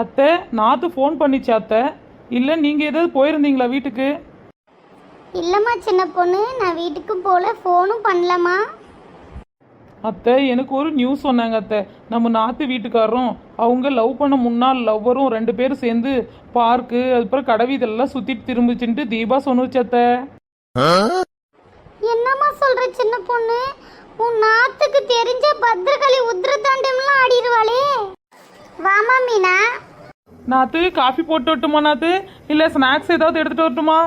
அத்தை நாத்து ஃபோன் பண்ணிச்சு அத்தை. இல்லை நீங்கள் ஏதாவது போயிருந்தீங்களா வீட்டுக்கு? இல்லைம்மா சின்ன பொண்ணு. நான் வீட்டுக்கு போகல ஃபோனும் பண்ணலம்மா. அத்தை எனக்கு ஒரு நியூஸ் சொன்னாங்க அத்தை. நம்ம நாத்து வீட்டுக்காரரும் அவங்க லவ் பண்ண முன்னாள் லவ்வரும் ரெண்டு பேரும் சேர்ந்து பார்க்கு அதுக்கப்புறம் கடவீதெல்லாம் சுற்றிட்டு திரும்பிச்சுன்ட்டு தீபா சொன்னுச்சு அத்தை. என்னம்மா சொல்ற சின்ன பொண்ணு? உன் நாத்துக்கு தெரிஞ்ச பத்திரகாளி உத்திரதாண்டம்லாம் ஆடிடுவாளே நாத்து காஃபி போட்டு வரட்டுமா நாத்து? இல்லை ஸ்நாக்ஸ் ஏதாவது எடுத்துகிட்டு வரட்டுமா?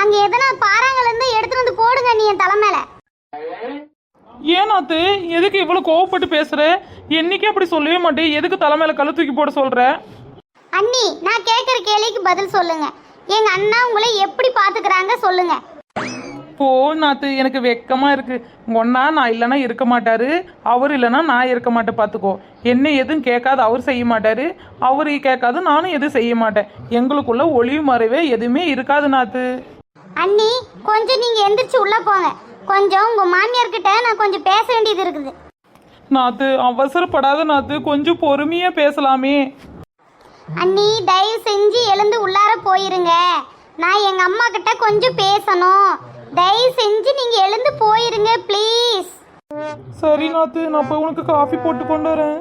அங்க எதனா பாறாங்கல இருந்து எடுத்துட்டு வந்து போடுங்க நீ என் தலை மேல. ஏன் நாத்து? எதுக்கு இவ்வளோ கோவப்பட்டு பேசுகிற என்னைக்கு அப்படி சொல்லவே மாட்டேன் எதுக்கு தலை மேலே கழு தூக்கி போட சொல்கிற அண்ணி நான் கேட்குற கேள்விக்கு பதில் சொல்லுங்க. எங்க அண்ணா உங்களை எப்படி பாத்துக்கிறாங்க சொல்லுங்க. போ நாத்து எனக்கு வெக்கமா இருக்கு. ஒன்னா நான் இல்லைன்னா இருக்க மாட்டாரு. அவர் இல்லைன்னா நான் இருக்க மாட்டேன் பார்த்துக்கோ என்ன எதுவும் கேட்காது அவர் செய்ய மாட்டாரு. அவர் கேட்காது நானும் எதுவும் செய்ய மாட்டேன். எங்களுக்குள்ள ஒளிவு மறைவே எதுவுமே இருக்காது நாத்து. அண்ணி கொஞ்சம் நீங்க எந்திரிச்சு உள்ள போங்க. கொஞ்சம் உங்க மாமியார் கிட்ட நான் கொஞ்சம் பேச வேண்டியது இருக்குது. நாத்து அவசரப்படாத நாத்து. கொஞ்சம் பொறுமையா பேசலாமே. அண்ணி தயவு செஞ்சு எழுந்து உள்ளார போயிருங்க. நான் எங்க அம்மா கிட்ட கொஞ்சம் பேசணும். தயவு செஞ்சு நீங்க எழுந்து போயிருங்க ப்ளீஸ் சரி நாத்து நான் போய் உனக்கு காஃபி போட்டு கொண்டு வரேன்.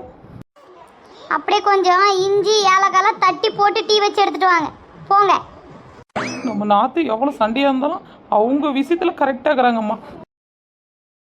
அப்படியே கொஞ்சம் இஞ்சி ஏலக்காலாம் தட்டி போட்டு டீ வச்சு எடுத்துட்டு வாங்க. போங்க. நம்ம நாத்து எவ்வளோ சண்டையாக இருந்தாலும் அவங்க விஷயத்தில் கரெக்டாக இருக்கிறாங்கம்மா.